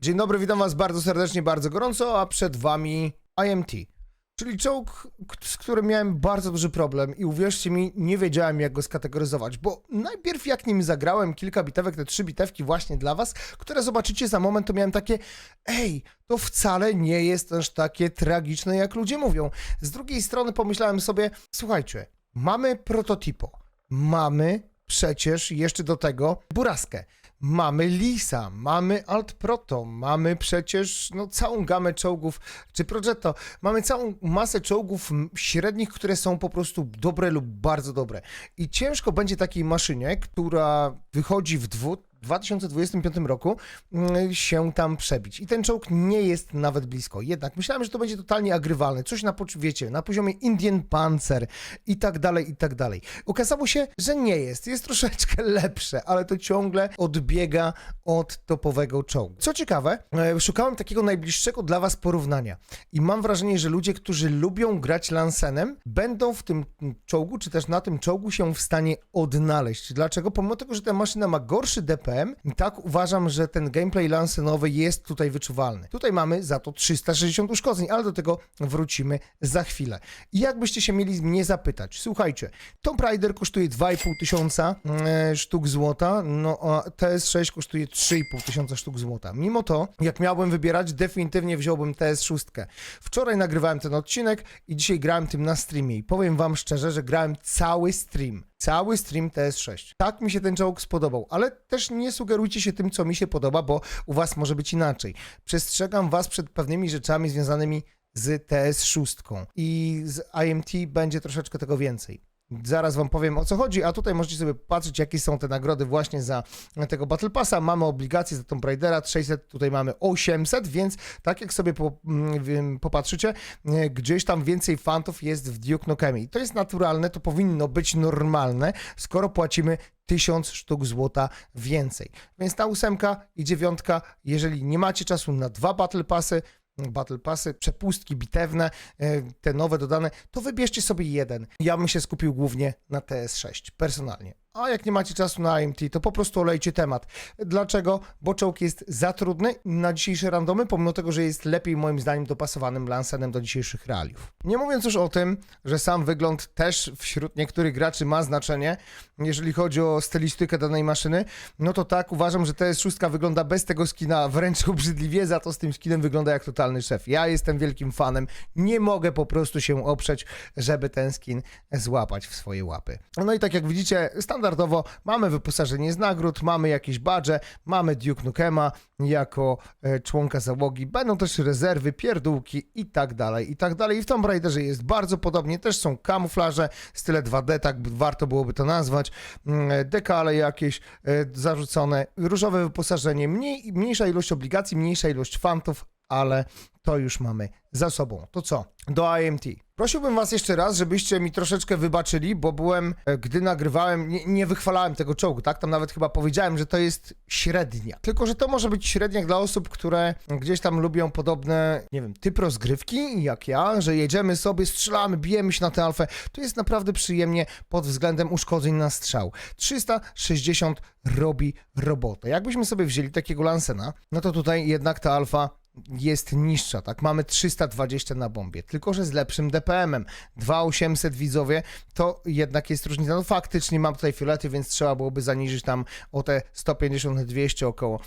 Dzień dobry, witam was bardzo serdecznie, bardzo gorąco, a przed wami IMT. Czyli czołg, z którym miałem bardzo duży problem i uwierzcie mi, nie wiedziałem jak go skategoryzować, bo najpierw jak nim zagrałem kilka bitewek, te trzy bitewki właśnie dla was, które zobaczycie za moment, to miałem takie, ej, to wcale nie jest aż takie tragiczne jak ludzie mówią. Z drugiej strony pomyślałem sobie, słuchajcie, mamy prototypo, mamy przecież jeszcze do tego buraskę. Mamy Lisa, mamy Alt Proto, mamy przecież no, całą gamę czołgów, czy Progetto, mamy całą masę czołgów średnich, które są po prostu dobre lub bardzo dobre. I ciężko będzie takiej maszynie, która wychodzi w dwu, 2025 roku mm, się tam przebić. I ten czołg nie jest nawet blisko. Jednak myślałem, że to będzie totalnie agrywalne. Coś na, wiecie, na poziomie Indian Panzer i tak dalej, i tak dalej. Okazało się, że nie jest. Jest troszeczkę lepsze, ale to ciągle odbiega od topowego czołgu. Co ciekawe, e, szukałem takiego najbliższego dla was porównania. I mam wrażenie, że ludzie, którzy lubią grać Lansenem, będą w tym czołgu, czy też na tym czołgu się w stanie odnaleźć. Dlaczego? Pomimo tego, że ta maszyna ma gorszy I tak uważam, że ten gameplay lansenowy jest tutaj wyczuwalny. Tutaj mamy za to 360 uszkodzeń, ale do tego wrócimy za chwilę. I jakbyście się mieli mnie zapytać, słuchajcie, Tomb Raider kosztuje 2,5 tysiąca e, sztuk złota, no a TS6 kosztuje 3,5 tysiąca sztuk złota. Mimo to, jak miałbym wybierać, definitywnie wziąłbym TS6. Wczoraj nagrywałem ten odcinek i dzisiaj grałem tym na streamie i powiem wam szczerze, że grałem cały stream. Cały stream TS6. Tak mi się ten czołg spodobał, ale też nie sugerujcie się tym, co mi się podoba, bo u was może być inaczej. Przestrzegam was przed pewnymi rzeczami związanymi z TS6 i z IMT będzie troszeczkę tego więcej. Zaraz wam powiem o co chodzi, a tutaj możecie sobie patrzeć, jakie są te nagrody właśnie za tego Battle Passa. Mamy obligacje za Tomb Raidera 600, tutaj mamy 800, więc tak jak sobie po, mm, wiem, popatrzycie, e, gdzieś tam więcej fantów jest w Duke Nukemie. I to jest naturalne, to powinno być normalne, skoro płacimy 1000 sztuk złota więcej. Więc ta ósemka i dziewiątka, jeżeli nie macie czasu na dwa Battle Passy, Battle Passy, przepustki bitewne, e, te nowe dodane, to wybierzcie sobie jeden. Ja bym się skupił głównie na TS6, personalnie. A jak nie macie czasu na IMT, to po prostu olejcie temat. Dlaczego? Bo czołg jest za trudny na dzisiejsze randomy, pomimo tego, że jest lepiej moim zdaniem dopasowanym Lancenem do dzisiejszych realiów. Nie mówiąc już o tym, że sam wygląd też wśród niektórych graczy ma znaczenie, jeżeli chodzi o stylistykę danej maszyny, no to tak, uważam, że TS6 wygląda bez tego skina wręcz obrzydliwie, za to z tym skinem wygląda jak totalny szef. Ja jestem wielkim fanem, nie mogę po prostu się oprzeć, żeby ten skin złapać w swoje łapy. No i tak jak widzicie, standardowo mamy wyposażenie z nagród, mamy jakieś badże, mamy Duke Nukema jako e, członka załogi, będą też rezerwy, pierdółki i tak dalej, i tak dalej. I w Tomb Raiderze jest bardzo podobnie, też są kamuflaże, style 2D, tak warto byłoby to nazwać, mm, dekale jakieś e, zarzucone, różowe wyposażenie, mniej, mniejsza ilość obligacji, mniejsza ilość fantów, ale to już mamy za sobą. To co? Do IMT. Prosiłbym was jeszcze raz, żebyście mi troszeczkę wybaczyli, bo byłem, e, gdy nagrywałem, nie, nie wychwalałem tego czołgu, tak? Tam nawet chyba powiedziałem, że to jest średnia. Tylko, że to może być średnia dla osób, które gdzieś tam lubią podobne, nie wiem, typ rozgrywki, jak ja, że jedziemy sobie, strzelamy, bijemy się na tę alfę. To jest naprawdę przyjemnie pod względem uszkodzeń na strzał. 360 robi robotę. Jakbyśmy sobie wzięli takiego Lancena, no to tutaj jednak ta alfa jest niższa, tak? Mamy 320 na bombie, tylko że z lepszym DPM-em. 2800 widzowie, to jednak jest różnica. No faktycznie mam tutaj fiolety, więc trzeba byłoby zaniżyć tam o te 150-200 około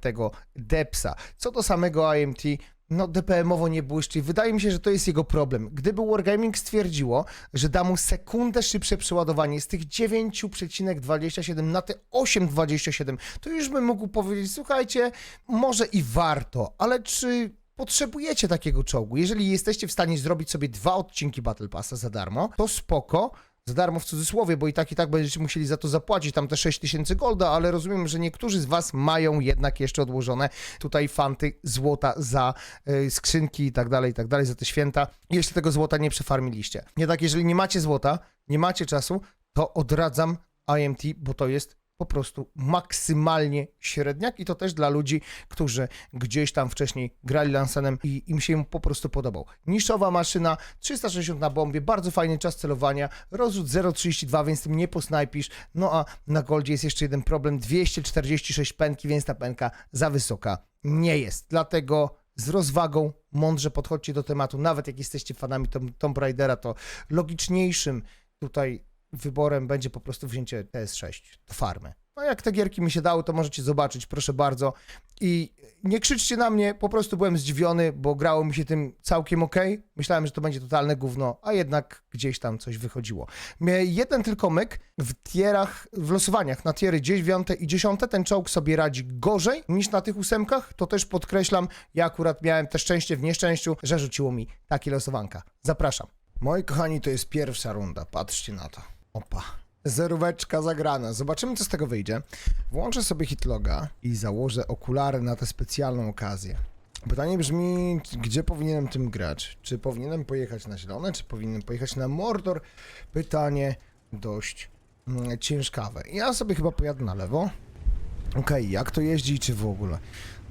tego depsa. Co do samego IMT, no DPM-owo nie błyszczy. Wydaje mi się, że to jest jego problem. Gdyby Wargaming stwierdziło, że da mu sekundę szybsze przeładowanie z tych 9,27 na te 8,27, to już bym mógł powiedzieć, słuchajcie, może i warto, ale czy potrzebujecie takiego czołgu? Jeżeli jesteście w stanie zrobić sobie dwa odcinki Battle Passa za darmo, to spoko. Za darmo w cudzysłowie, bo i tak i tak będziecie musieli za to zapłacić tam te 6000 golda, ale rozumiem, że niektórzy z was mają jednak jeszcze odłożone tutaj fanty złota za y, skrzynki i tak dalej, i tak dalej, za te święta. I jeszcze tego złota nie przefarmiliście. Jednak jeżeli nie macie złota, nie macie czasu, to odradzam IMT, bo to jest po prostu maksymalnie średniak i to też dla ludzi, którzy gdzieś tam wcześniej grali Lancenem i im się po prostu podobał. Niszowa maszyna, 360 na bombie, bardzo fajny czas celowania, rozrzut 0,32, więc tym nie posnajpisz. No a na Goldzie jest jeszcze jeden problem, 246 penki, więc ta penka za wysoka nie jest. Dlatego z rozwagą, mądrze podchodźcie do tematu, nawet jak jesteście fanami Tom, Tomb Raidera, to logiczniejszym tutaj wyborem będzie po prostu wzięcie PS6 do farmy. No jak te gierki mi się dały, to możecie zobaczyć, proszę bardzo. I nie krzyczcie na mnie, po prostu byłem zdziwiony, bo grało mi się tym całkiem ok. Myślałem, że to będzie totalne gówno, a jednak gdzieś tam coś wychodziło. Miałem jeden tylko myk w tierach, w losowaniach na tiery 9 i 10 ten czołg sobie radzi gorzej niż na tych ósemkach. To też podkreślam, ja akurat miałem te szczęście w nieszczęściu, że rzuciło mi takie losowanka. Zapraszam. Moi kochani, to jest pierwsza runda, patrzcie na to. Opa. Zeróweczka zagrana. Zobaczymy, co z tego wyjdzie. Włączę sobie hitloga i założę okulary na tę specjalną okazję. Pytanie brzmi, gdzie powinienem tym grać? Czy powinienem pojechać na zielone, czy powinienem pojechać na Mordor? Pytanie dość mm, ciężkawe. Ja sobie chyba pojadę na lewo. Okej, jak to jeździ czy w ogóle?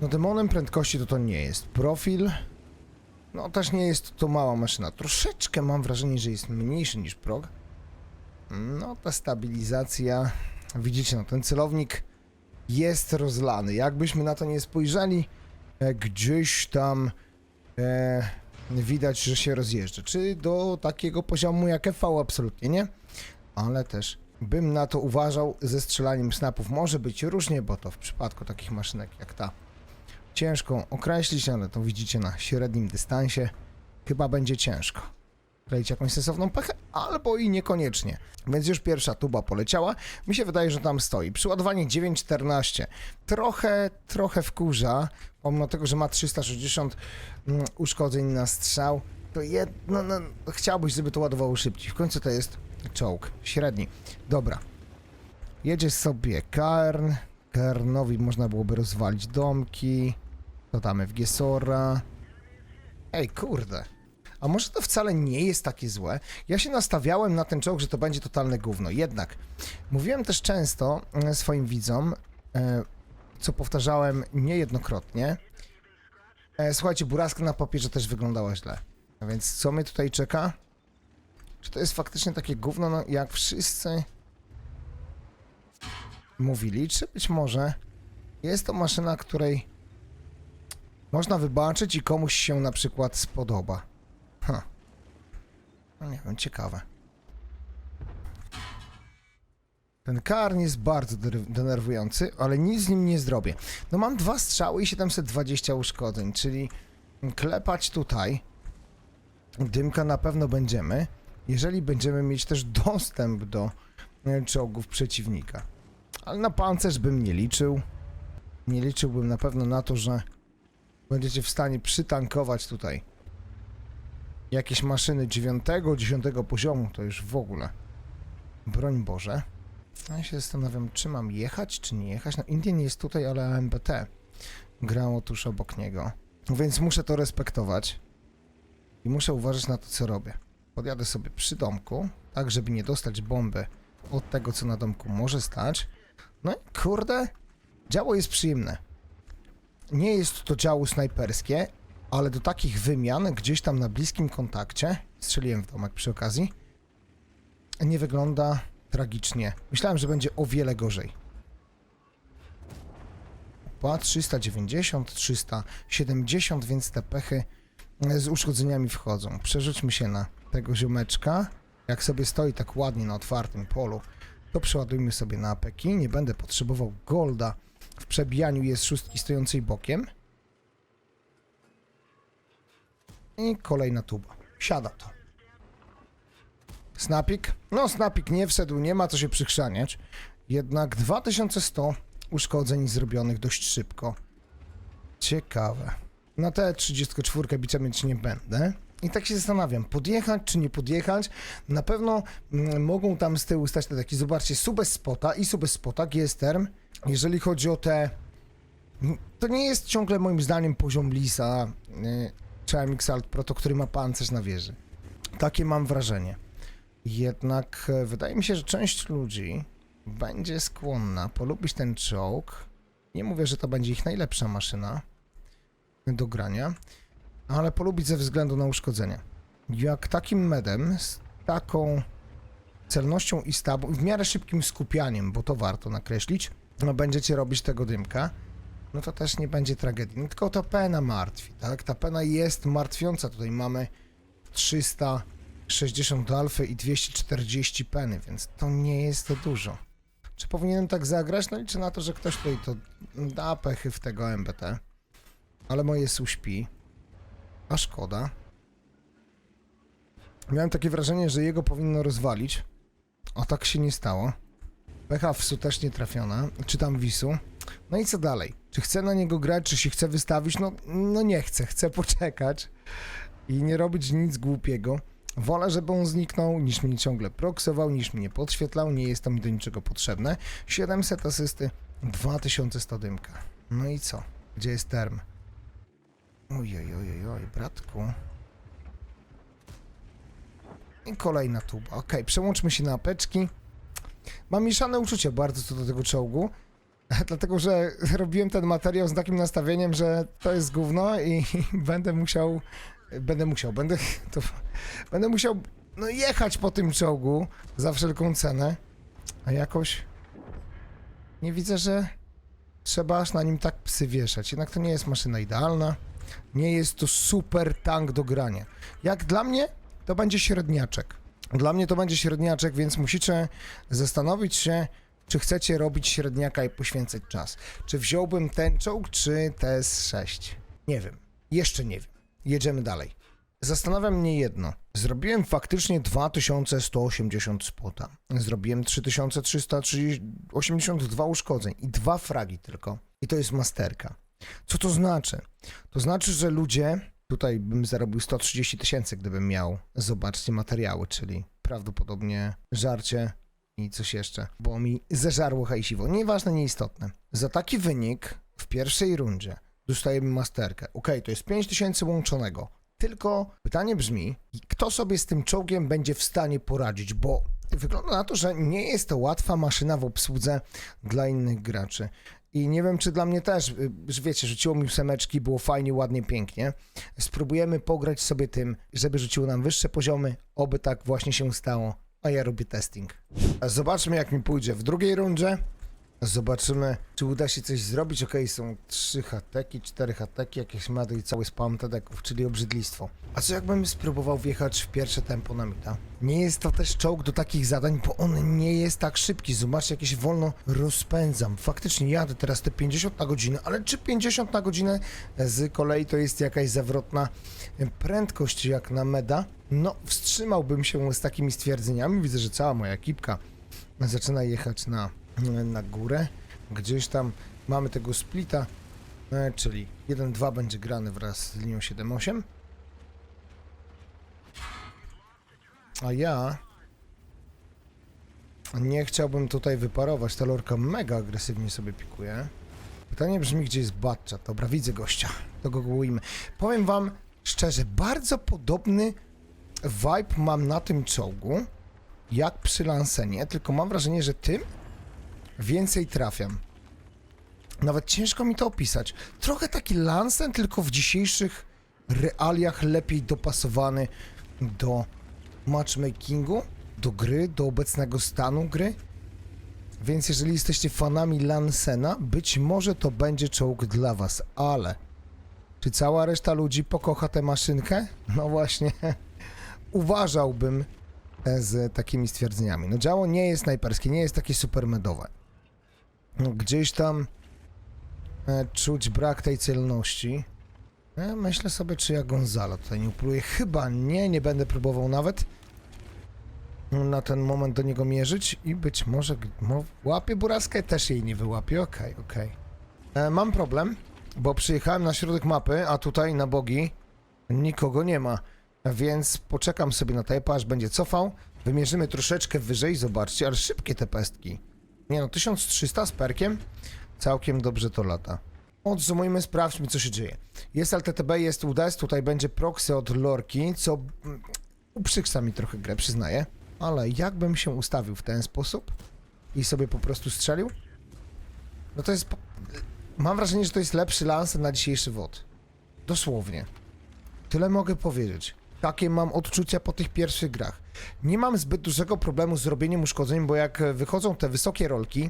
No demonem prędkości to to nie jest. Profil... No też nie jest to mała maszyna. Troszeczkę mam wrażenie, że jest mniejszy niż prog. No, ta stabilizacja. Widzicie, no ten celownik jest rozlany. Jakbyśmy na to nie spojrzeli, e, gdzieś tam e, widać, że się rozjeżdża. Czy do takiego poziomu jak FV absolutnie nie, ale też bym na to uważał. Ze strzelaniem snapów może być różnie, bo to w przypadku takich maszynek jak ta ciężko określić, ale to widzicie na średnim dystansie. Chyba będzie ciężko kleić jakąś sensowną pechę, albo i niekoniecznie. Więc już pierwsza tuba poleciała. Mi się wydaje, że tam stoi. Przyładowanie 9.14. Trochę, trochę wkurza, pomimo tego, że ma 360 mm, uszkodzeń na strzał, to jedno, no, chciałbyś, żeby to ładowało szybciej. W końcu to jest czołg średni. Dobra. Jedzie sobie Karn. Karnowi można byłoby rozwalić domki. Dodamy w Giesora. Ej, kurde. A może to wcale nie jest takie złe? Ja się nastawiałem na ten czołg, że to będzie totalne gówno. Jednak mówiłem też często e, swoim widzom, e, co powtarzałem niejednokrotnie. E, Słuchajcie, buraska na papierze też wyglądała źle. A więc co mnie tutaj czeka? Czy to jest faktycznie takie gówno, no, jak wszyscy mówili? Czy być może jest to maszyna, której można wybaczyć i komuś się na przykład spodoba? No nie wiem, ciekawe. Ten karn jest bardzo dener- denerwujący, ale nic z nim nie zrobię. No mam dwa strzały i 720 uszkodzeń, czyli klepać tutaj. Dymka na pewno będziemy, jeżeli będziemy mieć też dostęp do e, czołgów przeciwnika. Ale na pancerz bym nie liczył. Nie liczyłbym na pewno na to, że będziecie w stanie przytankować tutaj jakieś maszyny 9, 10 poziomu, to już w ogóle. Broń Boże. Ja się zastanawiam, czy mam jechać, czy nie jechać. No, Indian jest tutaj, ale AMBT grało tuż obok niego. Więc muszę to respektować. I muszę uważać na to, co robię. Podjadę sobie przy domku, tak żeby nie dostać bomby od tego, co na domku może stać. No i kurde, działo jest przyjemne. Nie jest to działo snajperskie, ale do takich wymian gdzieś tam na bliskim kontakcie, strzeliłem w domek przy okazji, nie wygląda tragicznie. Myślałem, że będzie o wiele gorzej. Opa, 390, 370, więc te pechy z uszkodzeniami wchodzą. Przerzućmy się na tego ziomeczka. Jak sobie stoi tak ładnie na otwartym polu, to przeładujmy sobie na apeki. Nie będę potrzebował golda w przebijaniu jest szóstki stojącej bokiem. I kolejna tuba. Siada to. Snapik? No, snapik nie wszedł, nie ma co się przykrzaniać. Jednak 2100 uszkodzeń zrobionych dość szybko. Ciekawe. Na te 34 bicia mieć nie będę. I tak się zastanawiam, podjechać czy nie podjechać. Na pewno mm, mogą tam z tyłu stać te takie, zobaczcie, subes spota i subes spota, GS-term. Jeżeli chodzi o te... To nie jest ciągle moim zdaniem poziom Lisa, y, czy MX Alt Proto, który ma pancerz na wieży. Takie mam wrażenie. Jednak e, wydaje mi się, że część ludzi będzie skłonna polubić ten czołg. Nie mówię, że to będzie ich najlepsza maszyna do grania, ale polubić ze względu na uszkodzenie. Jak takim medem, z taką celnością i stabą, w miarę szybkim skupianiem, bo to warto nakreślić, no będziecie robić tego dymka, no to też nie będzie tragedii. No tylko ta pena martwi, tak? Ta pena jest martwiąca. Tutaj mamy 360 do alfy i 240 peny, więc to nie jest to dużo. Czy powinienem tak zagrać? No liczę na to, że ktoś tutaj to da pechy w tego MBT. Ale moje su śpi. A szkoda. Miałem takie wrażenie, że jego powinno rozwalić. A tak się nie stało. Pecha w su też nie trafiona. Czytam wisu. No i co dalej? Czy chcę na niego grać, czy się chcę wystawić? No, no nie chcę, chcę poczekać i nie robić nic głupiego. Wolę, żeby on zniknął, niż mnie ciągle proksował, niż mnie podświetlał, nie jest to mi do niczego potrzebne. 700 asysty, 2100 dymka. No i co? Gdzie jest term? Ojej, ojej, oj, bratku. I kolejna tuba. Okej, przełączmy się na apeczki. Mam mieszane uczucia bardzo co do tego czołgu. Dlatego, że robiłem ten materiał z takim nastawieniem, że to jest gówno i będę musiał, będę musiał, będę, to, będę musiał no, jechać po tym czołgu za wszelką cenę, a jakoś nie widzę, że trzeba aż na nim tak psy wieszać. Jednak to nie jest maszyna idealna, nie jest to super tank do grania. Jak dla mnie, to będzie średniaczek. Dla mnie to będzie średniaczek, więc musicie zastanowić się, czy chcecie robić średniaka i poświęcać czas. Czy wziąłbym ten czołg, czy TS6? Nie wiem. Jeszcze nie wiem. Jedziemy dalej. Zastanawia mnie jedno. Zrobiłem faktycznie 2180 spota. Zrobiłem 3382 uszkodzeń i dwa fragi tylko. I to jest masterka. Co to znaczy? To znaczy, że ludzie. Tutaj bym zarobił 130 tysięcy, gdybym miał. Zobaczcie materiały, czyli prawdopodobnie żarcie, i coś jeszcze, bo mi zeżarło hajsiwo. Nieważne, nieistotne. Za taki wynik w pierwszej rundzie dostajemy masterkę. Okej, to jest 5000 łączonego. Tylko pytanie brzmi, kto sobie z tym czołgiem będzie w stanie poradzić, bo wygląda na to, że nie jest to łatwa maszyna w obsłudze dla innych graczy. I nie wiem, czy dla mnie też, y, że wiecie, rzuciło mi semeczki, było fajnie, ładnie, pięknie. Spróbujemy pograć sobie tym, żeby rzuciło nam wyższe poziomy, oby tak właśnie się stało a ja robię testing. Zobaczmy jak mi pójdzie w drugiej rundzie. Zobaczymy, czy uda się coś zrobić. Okej, są trzy hateki, cztery hateki, jakieś mady i cały spam tedeków, czyli obrzydlistwo. A co jakbym spróbował wjechać w pierwsze tempo na mita? Nie jest to też czołg do takich zadań, bo on nie jest tak szybki. Zobaczcie, jak ja się wolno rozpędzam. Faktycznie jadę teraz te 50 na godzinę, ale czy 50 na godzinę z kolei to jest jakaś zawrotna prędkość jak na meda? No, wstrzymałbym się z takimi stwierdzeniami. Widzę, że cała moja ekipka zaczyna jechać na, na górę. Gdzieś tam mamy tego splita, e, czyli 1-2 będzie grany wraz z linią 7-8. A ja nie chciałbym tutaj wyparować. Ta lorka mega agresywnie sobie pikuje. Pytanie brzmi, gdzie jest Batchat? Dobra, widzę gościa. To go gołujmy. Powiem wam szczerze, bardzo podobny vibe mam na tym czołgu, jak przy Lansenie, tylko mam wrażenie, że tym więcej trafiam. Nawet ciężko mi to opisać. Trochę taki Lansen, tylko w dzisiejszych realiach lepiej dopasowany do matchmakingu, do gry, do obecnego stanu gry. Więc jeżeli jesteście fanami Lansena, być może to będzie czołg dla was, ale czy cała reszta ludzi pokocha tę maszynkę? No właśnie, uważałbym e, z takimi stwierdzeniami. No działo nie jest snajperskie, nie jest takie supermedowe. No, gdzieś tam e, czuć brak tej celności. E, myślę sobie, czy ja Gonzalo tutaj nie upoluję. Chyba nie, nie będę próbował nawet na ten moment do niego mierzyć i być może łapię buraskę, też jej nie wyłapię. Okej, okej. E, Mam problem, bo przyjechałem na środek mapy, a tutaj na bogi nikogo nie ma. Więc poczekam sobie na tepa, aż będzie cofał. Wymierzymy troszeczkę wyżej, zobaczcie, ale szybkie te pestki. Nie no, 1300 z perkiem. Całkiem dobrze to lata. Odzumujmy, sprawdźmy co się dzieje. Jest LTTB, jest UDES, tutaj będzie proxy od Lorki, co mm, uprzyksa mi trochę grę, przyznaję. Ale jakbym się ustawił w ten sposób i sobie po prostu strzelił? No to jest... Mam wrażenie, że to jest lepszy Lancer na dzisiejszy WOD. Dosłownie. Tyle mogę powiedzieć. Takie mam odczucia po tych pierwszych grach. Nie mam zbyt dużego problemu z robieniem uszkodzeń, bo jak wychodzą te wysokie rolki,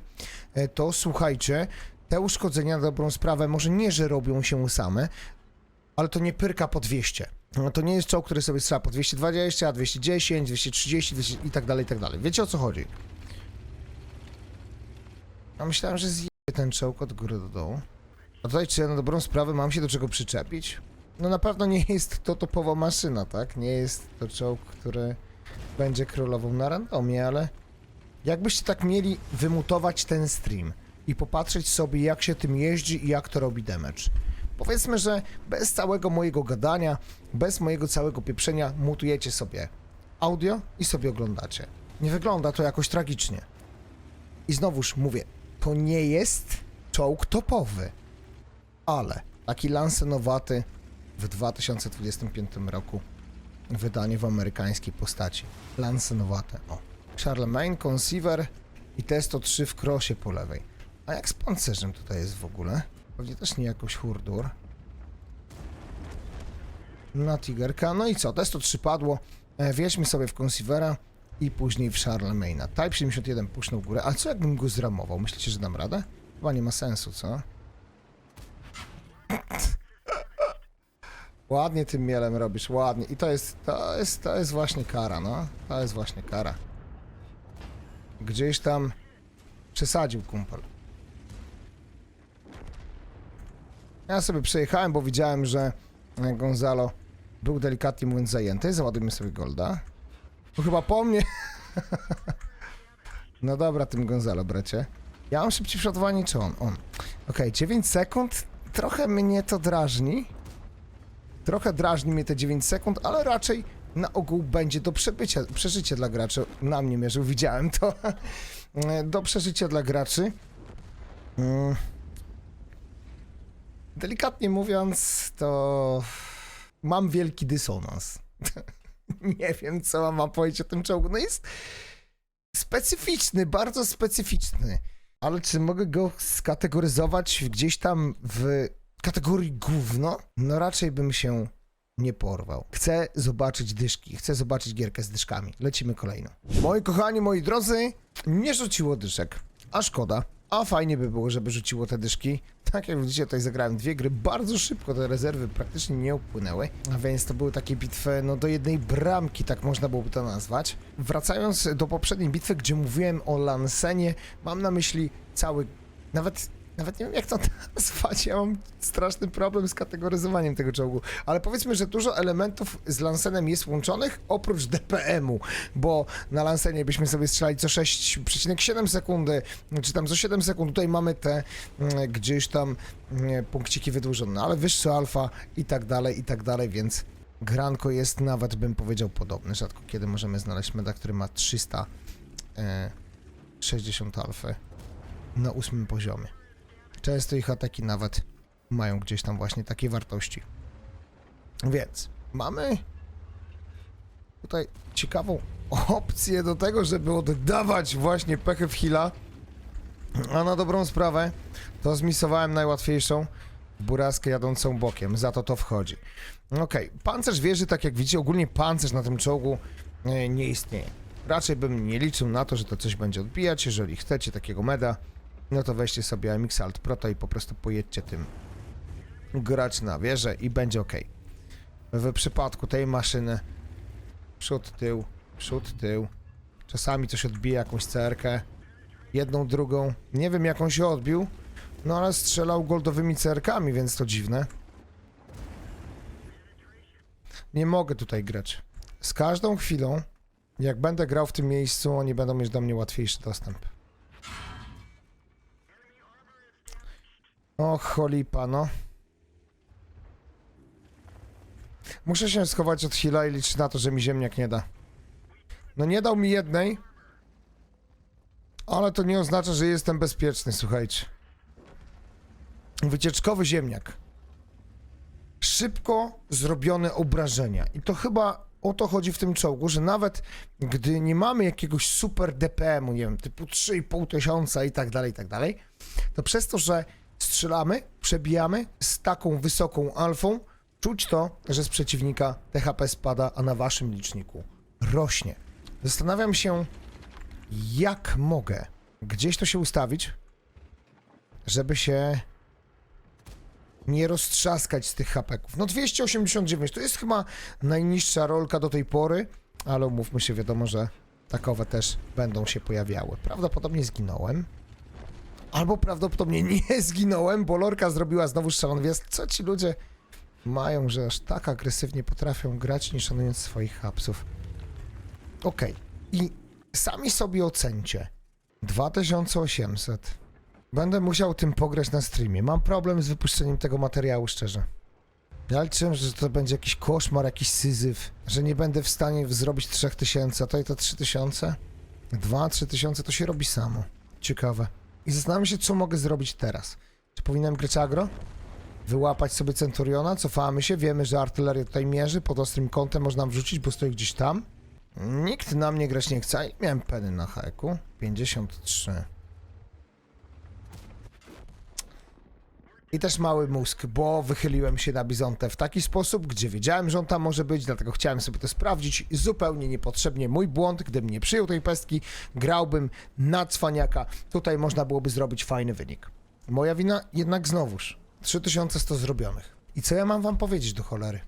e, to słuchajcie, te uszkodzenia na dobrą sprawę może nie, że robią się same, ale to nie pyrka po 200. No to nie jest czołg, który sobie strzela po 220, 210, 230 200 i tak dalej, i tak dalej. Wiecie o co chodzi? A myślałem, że zje ten czołg od góry do dołu. A tutaj czy ja na dobrą sprawę mam się do czego przyczepić? No na pewno nie jest to topowa maszyna, tak? Nie jest to czołg, który będzie królował na randomie, ale jakbyście tak mieli wymutować ten stream i popatrzeć sobie jak się tym jeździ i jak to robi damage. Powiedzmy, że bez całego mojego gadania, bez mojego całego pieprzenia mutujecie sobie audio i sobie oglądacie. Nie wygląda to jakoś tragicznie. I znowuż mówię, to nie jest czołg topowy, ale taki lansenowaty w 2025 roku wydanie w amerykańskiej postaci. Lansenowate, o. Charlemagne, Conceiver i T-103 w krosie po lewej. A jak z pancerzem tutaj jest w ogóle? Pewnie też nie jakoś hurdur. Na Tigerka. No i co? T-103 padło. E, wjedźmy sobie w Conceivera i później w Charlemagne'a. Type 71 puszczał w górę. A co jakbym go zramował? Myślicie, że dam radę? Chyba nie ma sensu, co? Ładnie tym mielem robisz, ładnie. I to jest, to jest, to jest właśnie kara, no. To jest właśnie kara. Gdzieś tam przesadził kumpel. Ja sobie przejechałem, bo widziałem, że e, Gonzalo był delikatnie mówiąc zajęty. Załadujmy sobie golda. Bo chyba po mnie. no dobra, tym Gonzalo, bracie. Ja mam szybciej przeładowanie, czy on? On. Okej, 9 sekund. Trochę mnie to drażni. Trochę drażni mnie te 9 sekund, ale raczej na ogół będzie do przebycia, przeżycia dla graczy. Na mnie mierzył, widziałem to. Do przeżycia dla graczy. Mm. Delikatnie mówiąc, to mam wielki dysonans. Nie wiem, co mam powiedzieć o tym czołgu. No jest specyficzny, bardzo specyficzny. Ale czy mogę go skategoryzować gdzieś tam w kategorii gówno? No raczej bym się nie porwał. Chcę zobaczyć dyszki, chcę zobaczyć gierkę z dyszkami. Lecimy kolejno. Moi kochani, moi drodzy, nie rzuciło dyszek. A szkoda. A fajnie by było, żeby rzuciło te dyszki. Tak jak widzicie, tutaj zagrałem dwie gry bardzo szybko, te rezerwy praktycznie nie upłynęły, a więc to były takie bitwy, no do jednej bramki, tak można byłoby to nazwać. Wracając do poprzedniej bitwy, gdzie mówiłem o Lansenie, mam na myśli cały, nawet, nawet nie wiem jak to nazwać, ja mam straszny problem z kategoryzowaniem tego czołgu, ale powiedzmy, że dużo elementów z Lansenem jest łączonych, oprócz DPM-u, bo na Lansenie byśmy sobie strzelali co 6,7 sekundy, czy tam co 7 sekund, tutaj mamy te mm, gdzieś tam mm, punkciki wydłużone, ale wyższy alfa i tak dalej, i tak dalej, więc granko jest nawet, bym powiedział, podobny. Rzadko kiedy możemy znaleźć meda, który ma 360 alfy na ósmym poziomie. Często ich ataki nawet mają gdzieś tam właśnie takie wartości. Więc mamy tutaj ciekawą opcję do tego, żeby oddawać właśnie pechy w heala. A na dobrą sprawę to zmisowałem najłatwiejszą buraskę jadącą bokiem, za to to wchodzi. Okej, pancerz wieży, tak jak widzicie, ogólnie pancerz na tym czołgu e, nie istnieje. Raczej bym nie liczył na to, że to coś będzie odbijać. Jeżeli chcecie takiego meda, no to weźcie sobie MX Alt Proto i po prostu pojedźcie tym grać na wieżę i będzie ok. W przypadku tej maszyny przód, tył, przód, tył. Czasami coś odbija jakąś cerkę. Jedną, drugą. Nie wiem jaką się odbił. No ale strzelał goldowymi cerkami, więc to dziwne. Nie mogę tutaj grać. Z każdą chwilą, jak będę grał w tym miejscu, oni będą mieć do mnie łatwiejszy dostęp. O, cholipa, no. Muszę się schować od Hila i liczyć na to, że mi ziemniak nie da. No nie dał mi jednej, ale to nie oznacza, że jestem bezpieczny, słuchajcie. Wycieczkowy ziemniak. Szybko zrobione obrażenia. I to chyba o to chodzi w tym czołgu, że nawet gdy nie mamy jakiegoś super DPM-u, nie wiem, typu 3,5 tysiąca i tak dalej, i tak dalej, to przez to, że strzelamy, przebijamy z taką wysoką alfą, czuć to, że z przeciwnika THP spada, a na waszym liczniku rośnie. Zastanawiam się, jak mogę gdzieś to się ustawić, żeby się nie roztrzaskać z tych hapeków. No 289 to jest chyba najniższa rolka do tej pory, ale umówmy się, wiadomo, że takowe też będą się pojawiały. Prawdopodobnie zginąłem. Albo prawdopodobnie nie zginąłem, bo lorka zrobiła znowu szalon wjazd. Co ci ludzie mają, że aż tak agresywnie potrafią grać, nie szanując swoich hapsów. Okej. I sami sobie ocencie. 2800. Będę musiał tym pograć na streamie. Mam problem z wypuszczeniem tego materiału, szczerze. Ja liczyłem, że to będzie jakiś koszmar, jakiś syzyf, że nie będę w stanie zrobić 3000, a i to 3000? 2-3000 to się robi samo. Ciekawe. I zastanawiam się, co mogę zrobić teraz. Czy powinienem grać agro? Wyłapać sobie Centuriona, cofamy się, wiemy, że artyleria tutaj mierzy, pod ostrym kątem można wrzucić, bo stoi gdzieś tam. Nikt na mnie grać nie chce. Miałem peny na heku. 53. I też mały mózg, bo wychyliłem się na Bizontę w taki sposób, gdzie wiedziałem, że on tam może być, dlatego chciałem sobie to sprawdzić. Zupełnie niepotrzebnie mój błąd, gdybym nie przyjął tej pestki, grałbym na cwaniaka. Tutaj można byłoby zrobić fajny wynik. Moja wina jednak znowuż. 3100 zrobionych. I co ja mam wam powiedzieć do cholery?